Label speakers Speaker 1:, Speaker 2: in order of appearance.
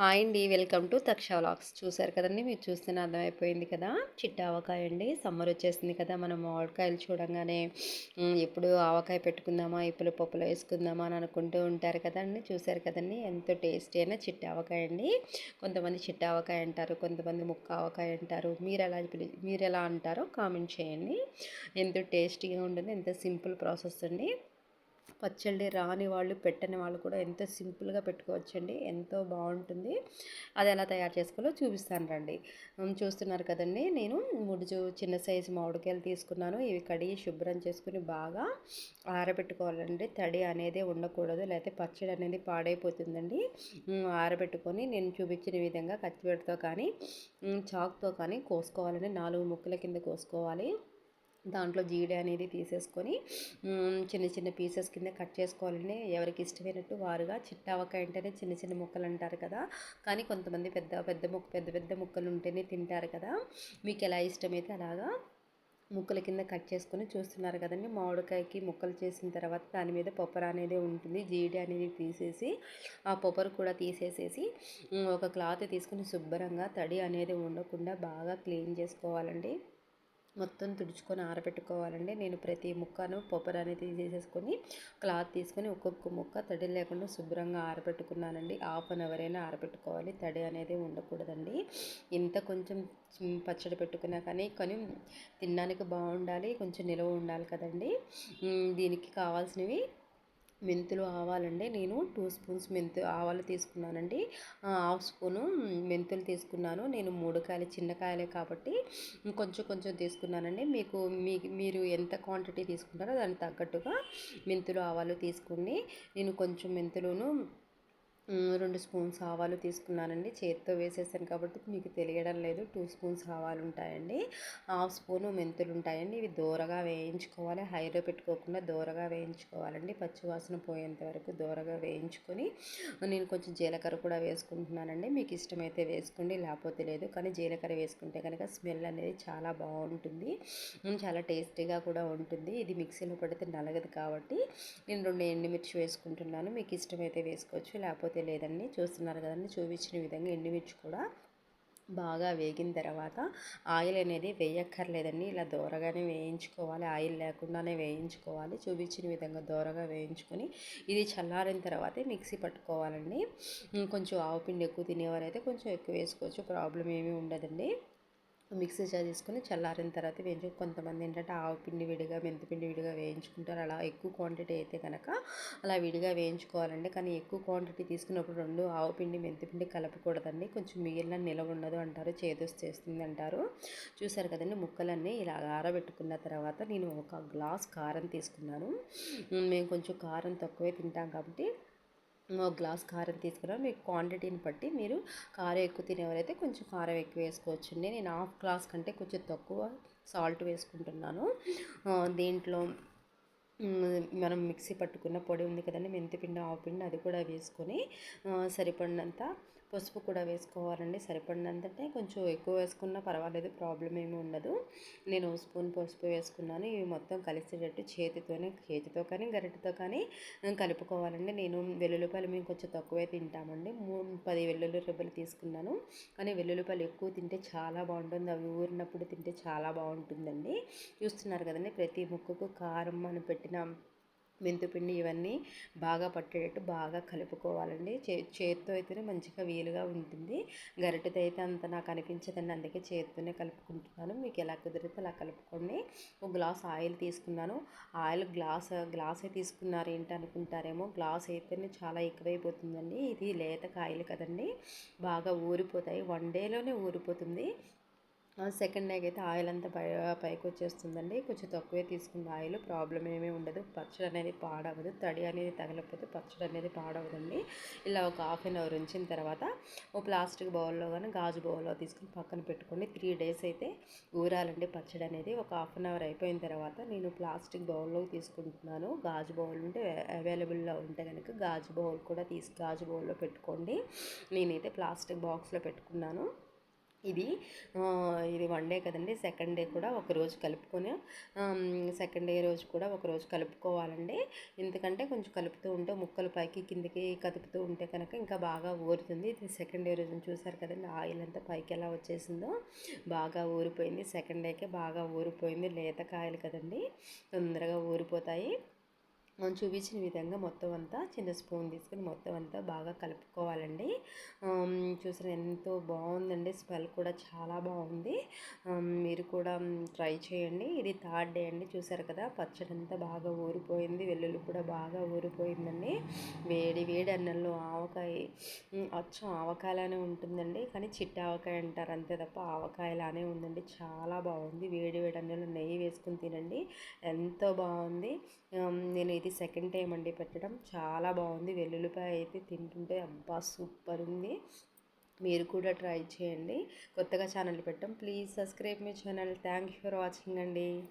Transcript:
Speaker 1: Hi అండి. Welcome to Taksha vlogs. చూసారు కదండి? మీరు చూస్తేనే అర్థమైపోయింది కదా? చిట్ట ఆవకాయ అండి. సమ్మర్ వచ్చేసింది కదా. మనం మామిడికాయలు చూడంగానే ఎప్పుడు ఆవకాయ పెట్టుకుందామా? ఇప్పుడు పప్పులో వేసుకుందామా? అని అనుకుంటూ ఉంటారు కదండి. చూసారు కదండి? ఎంతో టేస్టీ అయినా చిట్ట ఆవకాయ అండి. కొంతమంది చిట్ట ఆవకాయ అంటారు కొంతమంది ముక్క ఆవకాయ అంటారు. మీరు ఎలా మీరు ఎలా అంటారో కామెంట్ చేయండి. ఎంతో టేస్టీగా ఉంటుంది ఎంత సింపుల్ ప్రాసెస్ అండి. పచ్చళ్ళు రాని వాళ్ళు పెట్టని వాళ్ళు కూడా ఎంతో సింపుల్గా పెట్టుకోవచ్చండి. ఎంతో బాగుంటుంది. అది ఎలా తయారు చేసుకోవాలో చూపిస్తాను రండి. చూస్తున్నారు కదండి. నేను మూడు చిన్న సైజు మామిడికాయలు తీసుకున్నాను. ఇవి కడిగి శుభ్రం చేసుకుని బాగా ఆరబెట్టుకోవాలండి. తడి అనేది ఉండకూడదు. లేకపోతే పచ్చడి అనేది పాడైపోతుందండి. ఆరబెట్టుకొని నేను చూపించిన విధంగా కత్తిపెడతో కానీ చాక్తో కానీ కోసుకోవాలండి. నాలుగు ముక్కల కింద కోసుకోవాలి. దాంట్లో జీడి అనేది తీసేసుకొని చిన్న చిన్న పీసెస్ కింద కట్ చేసుకోవాలని ఎవరికి ఇష్టమైనట్టు వారుగా చిట్టావకాయ అంటేనే చిన్న చిన్న ముక్కలు అంటారు కదా. కానీ కొంతమంది పెద్ద పెద్ద ముక్క పెద్ద పెద్ద ముక్కలు ఉంటేనే తింటారు కదా. మీకు ఎలా ఇష్టమైతే అలాగా ముక్కల కింద కట్ చేసుకొని చూస్తున్నారు కదండి. మామిడికాయకి ముక్కలు చేసిన తర్వాత దాని మీద పొప్పర అనేది ఉంటుంది. జీడి అనేది తీసేసి ఆ పొప్పరు కూడా తీసేసేసి ఒక క్లాత్ తీసుకుని శుభ్రంగా తడి అనేది ఉండకుండా బాగా క్లీన్ చేసుకోవాలండి. మొత్తం తుడుచుకొని ఆరబెట్టుకోవాలండి. నేను ప్రతి ముక్కను పొప్పర్ అనేది తీసేసుకొని క్లాత్ తీసుకొని ఒక్కొక్క ముక్క తడి లేకుండా శుభ్రంగా ఆరబెట్టుకున్నానండి. హాఫ్ అన్ అవర్ అయినా ఆరబెట్టుకోవాలి. తడి అనేది ఉండకూడదండి. ఇంత కొంచెం పచ్చడి పెట్టుకున్నా కానీ కానీ తినడానికి బాగుండాలి. కొంచెం నిలవ ఉండాలి కదండి. దీనికి కావాల్సినవి మెంతులు ఆవాలండి. నేను టూ స్పూన్స్ మెంతు ఆవాలు తీసుకున్నానండి. హాఫ్ స్పూను మెంతులు తీసుకున్నాను. నేను మూడు కాయలు చిన్న కాయలే కాబట్టి కొంచెం కొంచెం తీసుకున్నానండి. మీకు మీ మీరు ఎంత క్వాంటిటీ తీసుకుంటారో దానికి తగ్గట్టుగా మెంతులు ఆవాలు తీసుకుని నేను కొంచెం మెంతులను రెండు స్పూన్స్ ఆవాలు తీసుకున్నానండి. చేతితో వేసేసాను కాబట్టి మీకు తెలియడం లేదు. టూ స్పూన్స్ ఆవాలు ఉంటాయండి. హాఫ్ స్పూను మెంతులు ఉంటాయండి. ఇవి దూరగా వేయించుకోవాలి. హైలో పెట్టుకోకుండా దూరగా వేయించుకోవాలండి. పచ్చివాసన పోయేంత వరకు దూరగా వేయించుకొని నేను కొంచెం జీలకర్ర కూడా వేసుకుంటున్నానండి. మీకు ఇష్టమైతే వేసుకోండి లేకపోతే లేదు. కానీ జీలకర్ర వేసుకుంటే కనుక స్మెల్ అనేది చాలా బాగుంటుంది. చాలా టేస్టీగా కూడా ఉంటుంది. ఇది మిక్సీలో పడితే నలగదు కాబట్టి నేను రెండు ఎండుమిర్చి వేసుకుంటున్నాను. మీకు ఇష్టమైతే వేసుకోవచ్చు లేకపోతే అయితే లేదండి. చూస్తున్నారు కదండి. చూపించిన విధంగా ఎండుమిర్చి కూడా బాగా వేగిన తర్వాత ఆయిల్ అనేది వేయక్కర్లేదండి. ఇలా దూరగానే వేయించుకోవాలి. ఆయిల్ లేకుండానే వేయించుకోవాలి. చూపించిన విధంగా దూరగా వేయించుకొని ఇది చల్లారిన తర్వాతే మిక్సీ పట్టుకోవాలండి. కొంచెం ఆవు పిండి ఎక్కువ తినేవారైతే కొంచెం ఎక్కువ వేసుకోవచ్చు. ప్రాబ్లం ఏమీ ఉండదండి. మిక్సీ జార్ తీసుకొని చల్లారిన తర్వాత వేయించు. కొంతమంది ఏంటంటే ఆవు పిండి విడిగా మెంతిపిండి విడిగా వేయించుకుంటారు. అలా ఎక్కువ క్వాంటిటీ అయితే కనుక అలా విడిగా వేయించుకోవాలండి. కానీ ఎక్కువ క్వాంటిటీ తీసుకున్నప్పుడు రెండు ఆవు పిండి మెంతిపిండి కలపకూడదండి. కొంచెం మిగిలిన నిలవ ఉండదు అంటారు. చేదోస్ చేస్తుంది అంటారు. చూసారు కదండి ముక్కలన్నీ ఇలా ఆరబెట్టుకున్న తర్వాత నేను ఒక గ్లాస్ కారం తీసుకున్నాను. మేము కొంచెం కారం తక్కువే తింటాం కాబట్టి గ్లాస్ కారం తీసుకున్నాను మీకు క్వాంటిటీని బట్టి మీరు కారం ఎక్కువ తినేవారైతే కొంచెం కారం ఎక్కువ వేసుకోవచ్చండి. నేను హాఫ్ గ్లాస్ కంటే కొంచెం తక్కువ సాల్ట్ వేసుకుంటున్నాను. దీంట్లో మనం మిక్సీ పట్టుకున్న పొడి ఉంది కదండి మెంతిపిండి ఆవుపిండి అది కూడా వేసుకొని సరిపడినంత పసుపు కూడా వేసుకోవాలండి. సరిపడినంతటే కొంచెం ఎక్కువ వేసుకున్నా పర్వాలేదు ప్రాబ్లం ఏమి ఉండదు. నేను స్పూన్ పసుపు వేసుకున్నాను. ఇవి మొత్తం కలిసేటట్టు చేతితోనే చేతితో కానీ గరిటతో కానీ కలుపుకోవాలండి. నేను వెల్లుల్లిపాయలు మేము కొంచెం తక్కువే తింటామండి. పది వెల్లుల్లి రెబ్బలు తీసుకున్నాను. కానీ వెల్లుల్లిపాయలు ఎక్కువ తింటే చాలా బాగుంటుంది. అవి ఊరినప్పుడు తింటే చాలా బాగుంటుందండి. చూస్తున్నారు కదండి ప్రతి ముక్కకు కారం మనం పెట్టిన మెంతిపిండి ఇవన్నీ బాగా పట్టేటట్టు బాగా కలుపుకోవాలండి. చే చేతితో అయితేనే మంచిగా వీలుగా ఉంటుంది. గరిటెతో అయితే అంత నాకు అనిపించదండి. అందుకే చేతితోనే కలుపుకుంటున్నాను. మీకు ఎలా కుదిరితే అలా కలుపుకోండి. ఒక గ్లాస్ ఆయిల్ తీసుకున్నాను. ఆయిల్ గ్లాస్ గ్లాసే తీసుకున్నారు. ఏంటి అనుకుంటారేమో గ్లాస్ అయితేనే చాలా ఎక్కువైపోతుందండి. ఇది లేత కాయలు కదండి. బాగా ఊరిపోతాయి. వన్ డేలోనే ఊరిపోతుంది. సెకండ్ ఎగ్ అయితే ఆయిల్ అంతా పై పైకి వచ్చేస్తుందండి. కొంచెం తక్కువే తీసుకున్న ఆయిల్. ప్రాబ్లం ఏమీ ఉండదు. పచ్చడి అనేది పాడవదు. తడి అనేది తగలకపోతే పచ్చడి అనేది పాడవదండి. ఇలా ఒక హాఫ్ అన్ అవర్ ఉంచిన తర్వాత ఓ ప్లాస్టిక్ బౌల్లో కానీ గాజు బౌల్లో తీసుకుని పక్కన పెట్టుకోండి త్రీ డేస్ అయితే ఊరాలండి పచ్చడి అనేది. ఒక హాఫ్ అన్ అవర్ అయిపోయిన తర్వాత నేను ప్లాస్టిక్ బౌల్లో తీసుకుంటున్నాను. గాజు బౌల్ ఉంటే అవైలబుల్లో ఉంటే కనుక గాజు బౌల్ కూడా తీసి గాజు బౌల్లో పెట్టుకోండి. నేనైతే ప్లాస్టిక్ బాక్స్లో పెట్టుకున్నాను. ఇది. ఇది వన్ డే కదండి. సెకండ్ డే కూడా ఒకరోజు కలుపుకొని సెకండ్ డే రోజు కూడా ఒకరోజు కలుపుకోవాలండి. ఎందుకంటే కొంచెం కలుపుతూ ఉంటే ముక్కలు పైకి కిందకి కదుపుతూ ఉంటే కనుక ఇంకా బాగా ఊరుతుంది. ఇది సెకండ్ డే రోజు చూసారు కదండి ఆయిల్ అంతా పైకి ఎలా వచ్చేసిందో బాగా ఊరిపోయింది. సెకండ్ డేకే బాగా ఊరిపోయింది. లేత కాయలు కదండి తొందరగా ఊరిపోతాయి. మనం చూపించిన విధంగా మొత్తం అంతా చిన్న స్పూన్ తీసుకొని మొత్తం అంతా బాగా కలుపుకోవాలండి. చూసిన ఎంతో బాగుందండి. స్మెల్ కూడా చాలా బాగుంది. మీరు కూడా ట్రై చేయండి. ఇది థర్డ్ డే అండి. చూసారు కదా పచ్చడి అంతా బాగా ఊరిపోయింది. వెల్లుల్లి కూడా బాగా ఊరిపోయిందండి. వేడి వేడి అన్నంలో ఆవకాయ అచ్చం ఆవకాయలానే ఉంటుందండి. కానీ చిట్ట ఆవకాయ అంటారు. అంతే తప్ప ఆవకాయలానే ఉందండి. చాలా బాగుంది. వేడి వేడి అన్నంలో నెయ్యి వేసుకుని తినండి. ఎంతో బాగుంది. నేను ఇది సెకండ్ టైం అండి పెట్టడం. చాలా బాగుంది. వెల్లుల్లిపాయ అయితే తింటుంటే అబ్బా సూపర్ ఉంది. మీరు కూడా ట్రై చేయండి. కొత్తగా ఛానల్ పెట్టాం please subscribe my channel. Thank you for watching అండి.